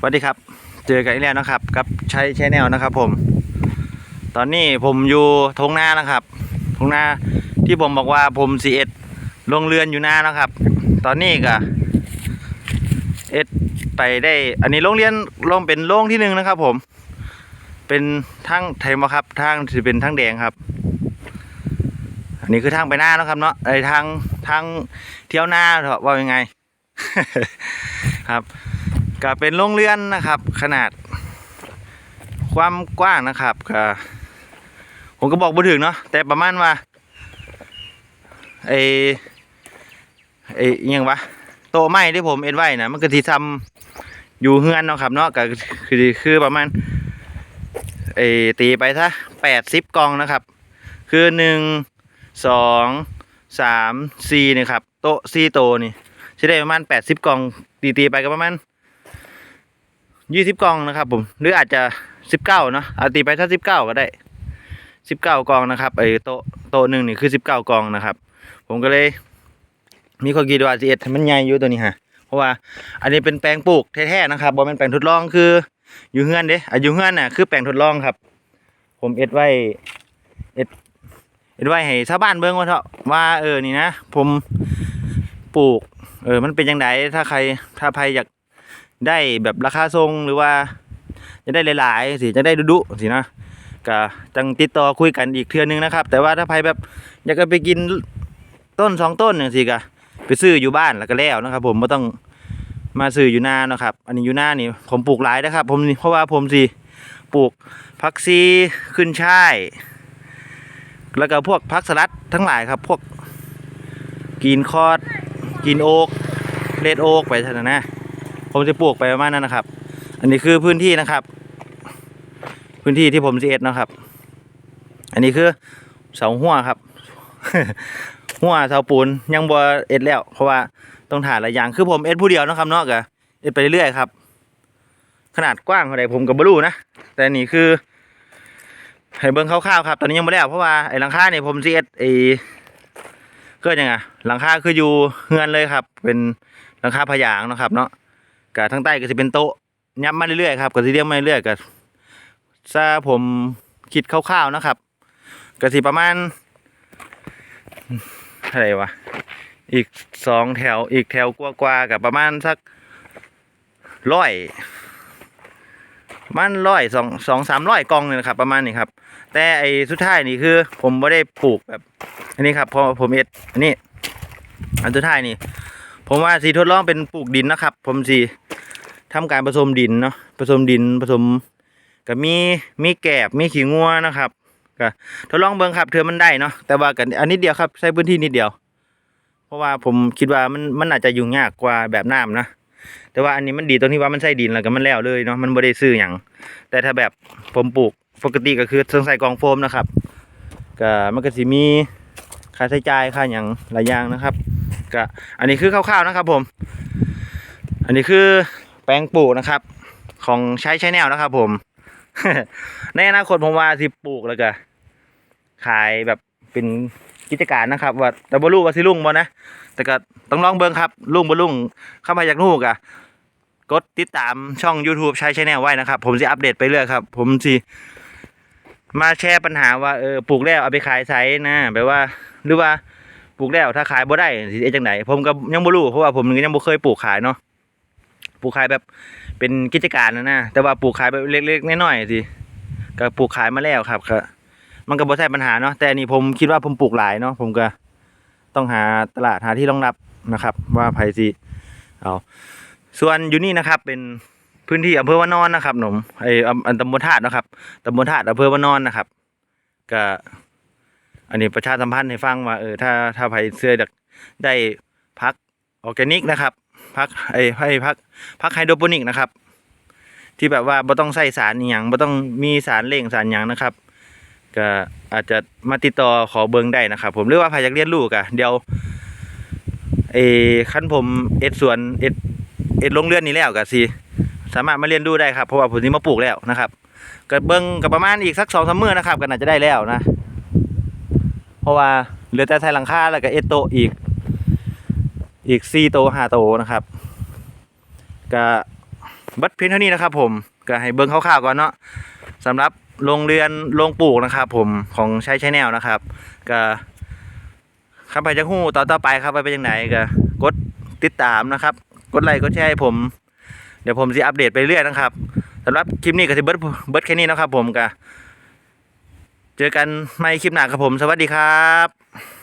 สวัสดีครับ เจอกันอีกแล้วนะครับ กับใช้ใช้แนวนะครับ ผม ตอนนี้ผมอยู่ทงนานะครับทงนาที่ผมบอกว่าผมสีเอ็ดลงเรือนอยู่หน้านะครับ ตอนนี้ก็เอ็ดไปได้ อันนี้โรงเรียนลงเป็นโรงที่หนึ่งนะครับ ผม เป็นทางไทยมาครับทางที่เป็นทางแดงครับ อันนี้คือทางไปหน้านะครับเนาะไอทางทางเที่ยวหน้าเถอะว่ายังไง ครับ ก็เป็นโรงเรือนนะครับ ขนาด ความกว้างนะครับก็ผมก็บอกบ่ถึงเนาะแต่ประมาณว่าไอไอยังวะโตไม้ที่ผมเอ็ดไว้นะมันก็ที่ทำอยู่เฮือนเนาะครับเนาะก็คือคือประมาณไอตีไปซะแปดสิบกองนะครับ คือหนึ่งสองสามสี่นี่ครับโตสี่โตนี่ใช้ได้ประมาณแปดสิบกองตีตีไปก็ประมาณ ยี่สิบกองนะครับผม หรืออาจจะสิบเก้าเนาะอาตีไปถ้าสิบเก้าก็ได้สิบเก้ากองนะครับไอ้โต๊ะโต๊ะหนึ่งนี่คือสิบเก้ากองนะครับ ผมก็เลยมีความคิดว่าสิเอ็ดมันใหญ่อยู่ตัวนี้ฮะเพราะว่าอันนี้เป็นแปลงปลูกแท้ๆนะครับบ่เป็นแปลงทดลองคืออยู่เฮือนเด้อะอยู่เฮือนน่ะคือแปลงทดลองครับ ผมเอ็ดไว้เอ็ดเอ็ดไว้ให้ชาวบ้านเบิ่งว่าเถอะว่าเออนี่นะ ผมปลูก เออมันเป็นยังไงถ้าใครถ้าใครอยาก ได้แบบราคาทรงหรือว่า จะได้หลายๆสิจะได้ดุๆสินะก็จังติดต่อคุยกันอีกเทื่อนึงนะครับ แต่ว่าถ้าใครแบบอยากจะไปกินต้นสองต้นเนี่ยสิก็ไปซื้ออยู่บ้านแล้วก็แล้วนะครับ ผมไม่ต้องมาซื้ออยู่หน้านะครับ อันนี้อยู่หน้านี่ผมปลูกหลายนะครับ ผมเพราะว่าผมสิปลูกผักซีขึ้นช่ายแล้วก็พวกผักสลัดทั้งหลายครับ พวกกินคอดกินโอ๊กเลดโอ๊กไปเท่านั้นนะ ผมจะปลูกไปประมาณนั้นนะครับ อันนี้คือพื้นที่นะครับ พื้นที่ที่ผมจะเอ็ดนะครับ อันนี้คือเสาหัวครับ หัวเสาปูนยังบ่เอ็ดแล้ว เพราะว่าต้องถ่ายหลายอย่างคือผมเอ็ดผู้เดียวนะครับเนาะก็เอ็ดไปเรื่อยๆครับ ขนาดกว้างเท่าไรผมก็บ่รู้นะแต่นี่คือให้เบิ่งคร่าวๆครับ ตอนนี้ยังไม่ได้วเพราะว่าไอ้หลังคาเนี่ยผมเอ็ดไอ้ก็ยังไงหลังคาคืออยู่เฮือนเลยครับ เป็นหลังคาพยางนะครับ เนาะ ก็ทั้งใต้ก็จะเป็นโต๊ะยับมาเรื่อยๆครับก็สิเรียงมาเรื่อยๆก็ถ้าผมคิดคร่าวๆนะครับก็สิประมาณอะไรวะอีกสองแถวอีกแถวกว่าๆกับประมาณสักร้อยประมันร้อยสองสองสามร้อยกองเนี่ยนะครับ ประมาณนี้ครับ แต่ไอ้สุดท้ายนี่คือ ผมไม่ได้ปลูกแบบ อันนี้ครับพอผมเอ็ดอันนี้อันสุดท้ายนี่ ผมว่าสีทดลองเป็นปลูกดินนะครับ ผมสีทำการผสมดินเนาะผสมดินผสมกับมีมีแกบมีขี้งัวนะครับก็ทดลองเบิ่งครับเธอมันได้เนาะแต่ว่ากันอันนิดเดียวครับใช้พื้นที่นิดเดียว เพราะว่าผมคิดว่ามันมันอาจจะยุ่งยากกว่าแบบน้ำนะแต่ว่าอันนี้มันดีตรงที่ว่ามันใส่ดินแล้วก็มันแล้วเลยเนาะมันไม่ได้ซื้ออย่างแต่ถ้าแบบผมปลูกปกติก็คือต้องใส่กองโฟมนะครับก็มันก็สิมีค่าใช้จ่ายค่าอย่างหลายอย่างนะครับ ก็อันนี้คือคร่าวๆนะครับผม อันนี้คือแปลงปลูกนะครับ ของใช้ใช้แนวนะครับ ผม ในอนาคตผมว่าสิปลูกแล้วก็ขายแบบเป็นกิจการนะครับ ว่าแต่บ่รู้ว่าสิลุงบ่นะแต่ก็ต้องลองเบิ่งครับลุงบ่ลุงเข้ามาอยากรู้กะกดติดตามช่อง YouTube ใช้ใช้แนวไว้นะครับ ผมสิอัปเดตไปเรื่อยครับ ผมสิมาแชร์ปัญหาว่าเออปลูกแล้วเอาไปขายไซส์นะแบบว่าหรือว่า ปลูกแล้วถ้าขายบ่ได้สิเอ็ดจังไดผมก็ยังบ่รู้เพราะว่าผมก็ยังบ่เคยปลูกขายเนาะปลูกขายแบบเป็นกิจการนะนะแต่ว่าปลูกขายแบบเล็กๆน้อยๆสิก็ปลูกขายมาแล้วครับก็มันก็บ่ใช่ปัญหาเนาะแต่อันนี้ผมคิดว่าผมปลูกหลายเนาะผมก็ต้องหาตลาดหาที่รองรับนะครับ ว่าไผสิเอาส่วนอยู่นี่นะครับเป็นพื้นที่อำเภอวานอนนะครับหนมไอ้อำอันตำบลธาตุนะครับตำบลธาตุอำเภอวานอนนะครับ ก็ อันนี้ประชาสัมพันธ์ให้ฟังว่าเออถ้าถ้าไผเสื้อดักได้พักออร์แกนิกนะครับพักไอ้ให้พักพักไฮโดรโปนิกนะครับ ที่แบบว่าบ่ต้องใส่สารอหย่างบ่ต้องมีสารเล่งสารหยังนะครับ ก็อาจจะมาติดต่อขอเบิงได้นะครับ ผมหรือว่าใครอยากเรียนรู้ก็เดี๋ยวเออขั้นผมเอ็ดสวนเอ็ดเอ็ดลงเรือนนี้แล้วก็สิสามารถมาเรียนรู้ได้ครับเพราะว่าผมนี่มาปลูกแล้วนะครับก็เบิ่งก็ประมาณอีกสักสองสามมื้อนะครับก็น่าจะได้แล้วนะ ราะว่าเหลือแต่ใส่หลังคาแล้วก็เอโตอีก อีกสี่โตะห้าโตนะครับก็บัดเพียงเท่านี้นะครับ ผมก็ให้เบิ้งคร่าวๆก่อนเนาะสำหรับโรงเรือนโรงปลูกนะครับ ผมของใช้ใช้แนวนะครับก็ข้าไปจะหู้ต่อต่อไปครับไปเป็นยังไงก็กดติดตามนะครับ กดไลค์กดแชร์ให้ผม เดี๋ยวผมจะอัปเดตไปเรื่อยนะครับสำหรับคลิปนี้ก็จะเบิดเบิดแค่นี้นะครับ ผมก็ เจอกันในคลิปหน้าครับผม สวัสดีครับ